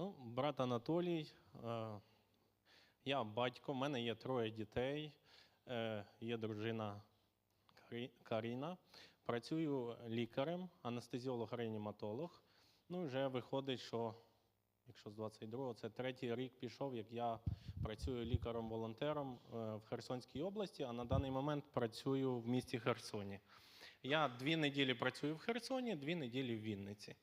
Ну, брат Анатолій, е, я батько, в мене є троє дітей, е, є дружина Каріна. Працюю лікарем, анестезіолог-реаніматолог. Ну, вже виходить, що якщо з 22-го, це третій рік пішов, як я працюю лікарем-волонтером е, в Херсонській області, а на даний момент працюю в місті Херсоні. Я дві неділі працюю в Херсоні, дві неділі в Вінниці.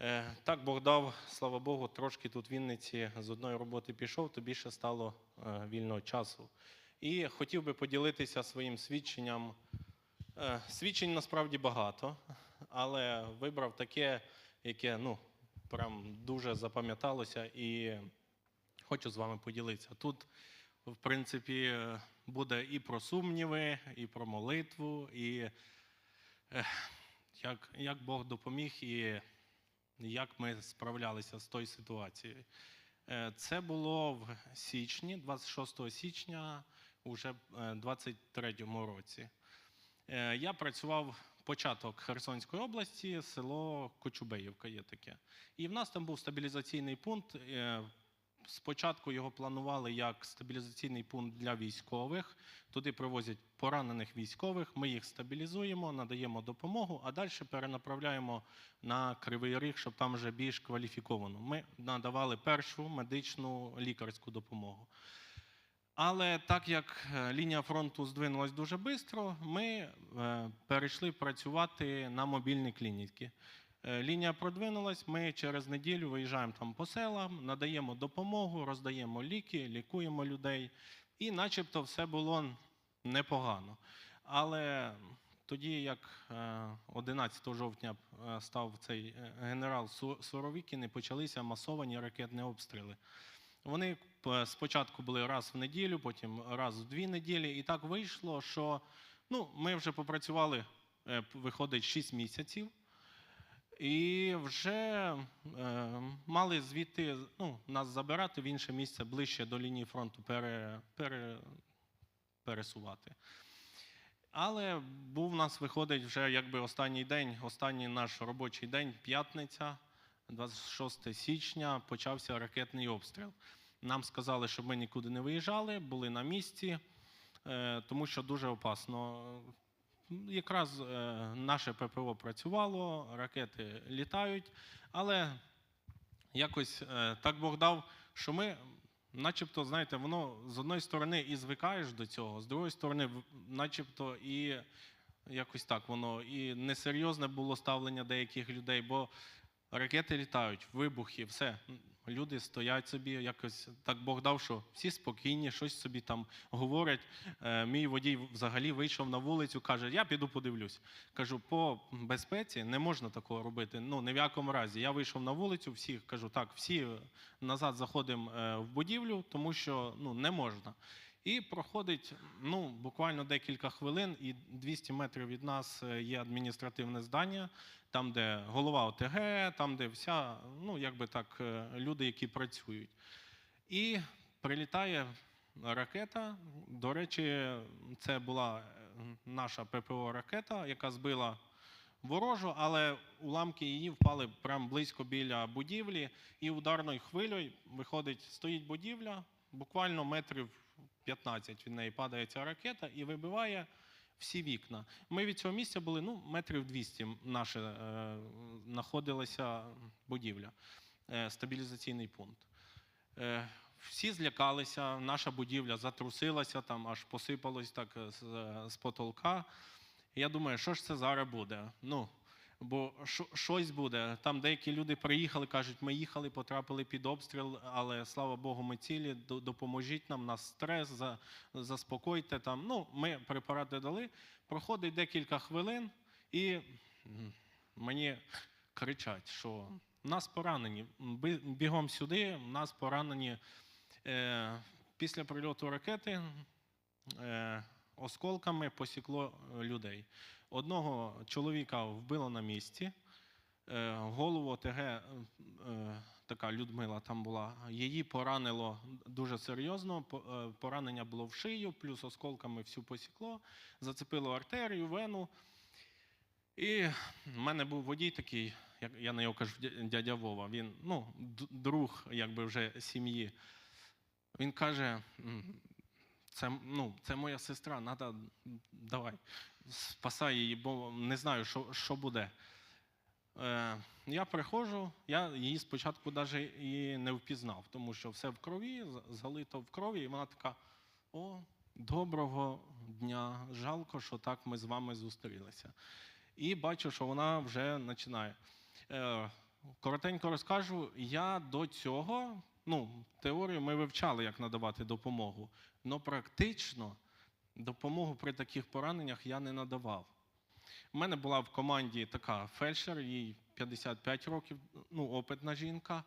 Е, Так Бог дав, слава Богу, трошки тут в Вінниці з одної роботи пішов, то більше стало е, вільного часу. І хотів би поділитися своїм свідченням. Е, Свідчень насправді багато, але вибрав таке, яке ну, прям дуже запам'яталося, і хочу з вами поділитися. Тут, в принципі, буде і про сумніви, і про молитву, і як, як Бог допоміг, і як ми справлялися з тою ситуацією. Е, Це було в січні, 26 січня, уже в 23-му році. Е, Я працював початок Херсонської області, село Кочубеївка є таке. І в нас там був стабілізаційний пункт. Спочатку його планували як стабілізаційний пункт для військових. Туди привозять поранених військових, ми їх стабілізуємо, надаємо допомогу, а далі перенаправляємо на Кривий Ріг, щоб там вже більш кваліфіковано. Ми надавали першу медичну лікарську допомогу. Але так як е, лінія фронту здвинулась дуже швидко, ми е, перейшли працювати на мобільні клініки. Е, Лінія продвинулась, ми через неділю виїжджаємо там по селам, надаємо допомогу, роздаємо ліки, лікуємо людей. І начебто все було непогано. Але тоді, як е, 11 жовтня е, став цей е, генерал Су- Суровікін, і почалися масовані ракетні обстріли. Вони спочатку були раз в неділю, потім раз в дві неділі. І так вийшло, що ну, ми вже попрацювали, е, виходить, 6 місяців. І вже е, мали звідти ну, нас забирати в інше місце ближче до лінії фронту пере, пере, пересувати. Але був у нас виходить вже якби останній день, останній наш робочий день, п'ятниця, 26 січня, почався ракетний обстріл. Нам сказали, щоб ми нікуди не виїжджали, були на місці, е, тому що дуже опасно. Якраз е, наше ППО працювало, ракети літають, але якось е, так Бог дав, що ми, начебто, знаєте, воно з одної сторони і звикаєш до цього, з другої сторони, начебто, і якось так воно і несерйозне було ставлення деяких людей, бо ракети літають, вибухи, все. Люди стоять собі, якось так Бог дав, що всі спокійні, щось собі там говорять. Е, мій водій взагалі вийшов на вулицю, каже: Я піду подивлюсь. Кажу, по безпеці не можна такого робити. Ну ні в якому разі. Я вийшов на вулицю, всіх кажу, так, всі назад заходимо е, в будівлю, тому що ну не можна. І проходить ну, буквально декілька хвилин, і 200 метрів від нас е, є адміністративне здання, там, де голова ОТГ, там, де вся, ну, якби так, е, люди, які працюють. І прилітає ракета. До речі, це була е, наша ППО-ракета, яка збила ворожу, але уламки її впали прямо близько біля будівлі, і ударною хвилею виходить, стоїть будівля, буквально метрів 15 від неї падає ця ракета і вибиває всі вікна. Ми від цього місця були ну, метрів 200 наша е, знаходилася будівля, е, стабілізаційний пункт. Е, всі злякалися, наша будівля затрусилася, там аж посипалось так е, з, з потолка. Я думаю, що ж це зараз буде? Ну, бо щось буде. Там деякі люди приїхали, кажуть, ми їхали, потрапили під обстріл, але слава Богу, ми цілі, допоможіть нам, нас стрес, за, заспокойте там. Ну, ми препарати дали. Проходить декілька хвилин, і мені кричать, що нас поранені. Бігом сюди, нас поранені. Е, після прильоту ракети е, осколками посікло е, людей. Одного чоловіка вбило на місці, е, голову ОТГ, е, така Людмила там була, її поранило дуже серйозно. Поранення було в шию, плюс осколками всю посікло, зацепило артерію, вену. І в мене був водій такий як я на нього кажу, дядя Вова, він ну, друг якби вже сім'ї. Він каже: «М, це, ну, це моя сестра, надо, давай, спасай її, бо не знаю, що, що буде. Е, я приходжу, я її спочатку навіть і не впізнав, тому що все в крові, залито в крові, і вона така: о, доброго дня, жалко, що так ми з вами зустрілися. І бачу, що вона вже починає. Е, коротенько розкажу, я до цього, ну, теорію ми вивчали, як надавати допомогу, але практично допомогу при таких пораненнях я не надавав. У мене була в команді така фельдшер, їй 55 років, ну, опитна жінка.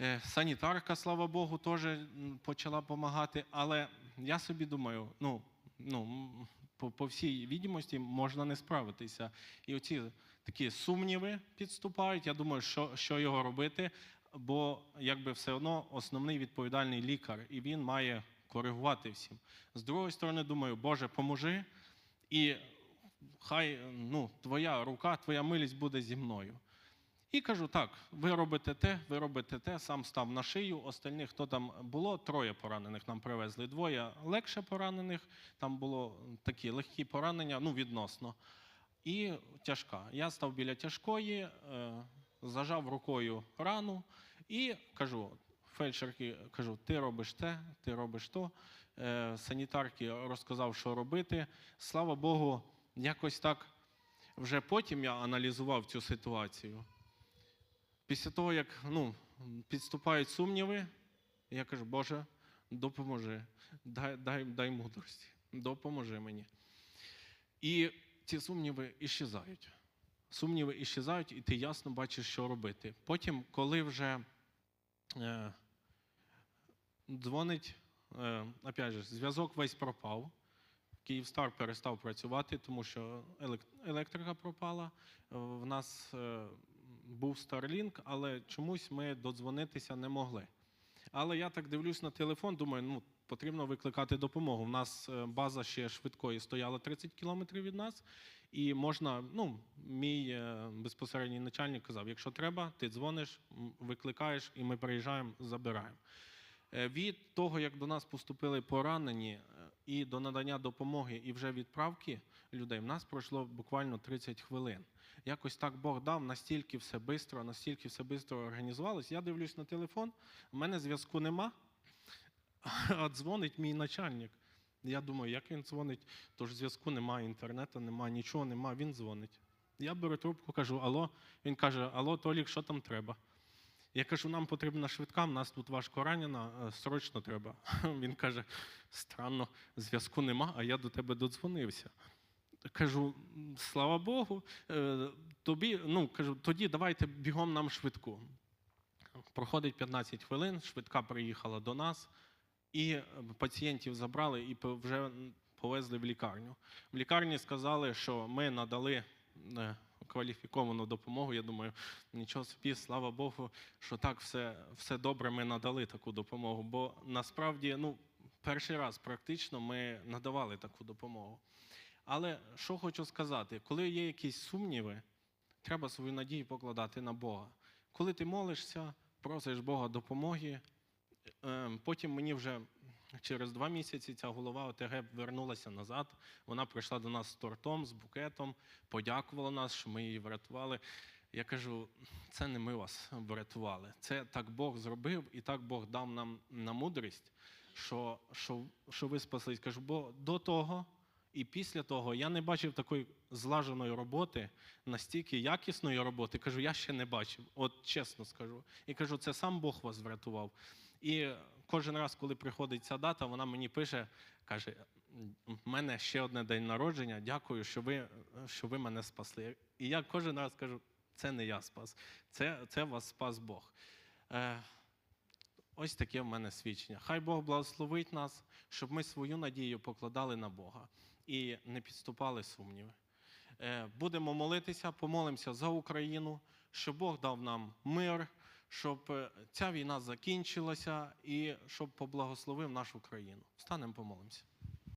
Е, Санітарка, слава Богу, теж почала допомагати. Але я собі думаю, ну, ну, по, по всій відомості можна не справитися. І оці такі сумніви підступають. Я думаю, що, що його робити, бо якби все одно основний відповідальний лікар, і він має коригувати всім. З другої сторони, думаю, Боже, поможи. І хай ну, твоя рука, твоя милість буде зі мною. І кажу: так, ви робите те, ви робите те, сам став на шию. Остальних, хто там було, троє поранених нам привезли. Двоє легше поранених, там було такі легкі поранення, ну, відносно. І тяжка. Я став біля тяжкої, е, зажав рукою рану і кажу, фельдшерки, кажу, ти робиш те, ти робиш то. Е, санітарки розказав, що робити. Слава Богу, якось так вже потім я аналізував цю ситуацію. Після того, як ну, підступають сумніви, я кажу, Боже, допоможи, дай, дай, дай мудрості, допоможи мені. І ці сумніви іщезають. Сумніви іщезають, і ти ясно бачиш, що робити. Потім, коли вже е, дзвонить, е, опять же, зв'язок весь пропав. Київстар перестав працювати, тому що електрика пропала. Е, В нас е, був Starlink, але чомусь ми додзвонитися не могли. Але я так дивлюсь на телефон, думаю, ну потрібно викликати допомогу. У нас е, база ще швидкої стояла 30 кілометрів від нас, і можна, ну, мій е, безпосередній начальник казав: якщо треба, ти дзвониш, викликаєш, і ми приїжджаємо, забираємо. Е, Від того, як до нас поступили поранені і до надання допомоги, і вже відправки людей, в нас пройшло буквально 30 хвилин. Якось так Бог дав, настільки все швидко, настільки все швидко організувалось. Я дивлюсь на телефон, у мене зв'язку нема, а дзвонить мій начальник. Я думаю, як він дзвонить, тож зв'язку немає, інтернету немає, нічого немає, він дзвонить. Я беру трубку, кажу, алло. Він каже, алло, Толік, що там треба? Я кажу, нам потрібна швидка, в нас тут важко ранена, е, срочно треба. Він каже: странно, зв'язку нема, а я до тебе додзвонився. Кажу, слава Богу, е, тобі, ну, кажу, тоді давайте бігом нам швидку. Проходить 15 хвилин, швидка приїхала до нас, і е, пацієнтів забрали і вже повезли в лікарню. В лікарні сказали, що ми надали е, кваліфіковану допомогу. Я думаю, нічого собі, слава Богу, що так все, все добре ми надали таку допомогу. Бо насправді, ну, перший раз практично ми надавали таку допомогу. Але що хочу сказати, коли є якісь сумніви, треба свою надію покладати на Бога. Коли ти молишся, просиш Бога допомоги, потім мені вже через два місяці ця голова ОТГ вернулася назад. Вона прийшла до нас з тортом, з букетом, подякувала нас, що ми її врятували. Я кажу, це не ми вас врятували. Це так Бог зробив, і так Бог дав нам на мудрість, що, що, що ви спаслись. Кажу, бо до того і після того я не бачив такої злаженої роботи, настільки якісної роботи. Кажу, я ще не бачив. От чесно скажу. І кажу, це сам Бог вас врятував. І кожен раз, коли приходить ця дата, вона мені пише, каже: в мене ще одне день народження. Дякую, що ви, що ви мене спасли. І я кожен раз кажу, це не я спас, це, це вас спас Бог. Е, ось таке в мене свідчення. Хай Бог благословить нас, щоб ми свою надію покладали на Бога і не підступали сумніви. Е, Будемо молитися, помолимося за Україну, щоб Бог дав нам мир, щоб е, ця війна закінчилася і щоб поблагословив нашу країну. Станемо помолимося.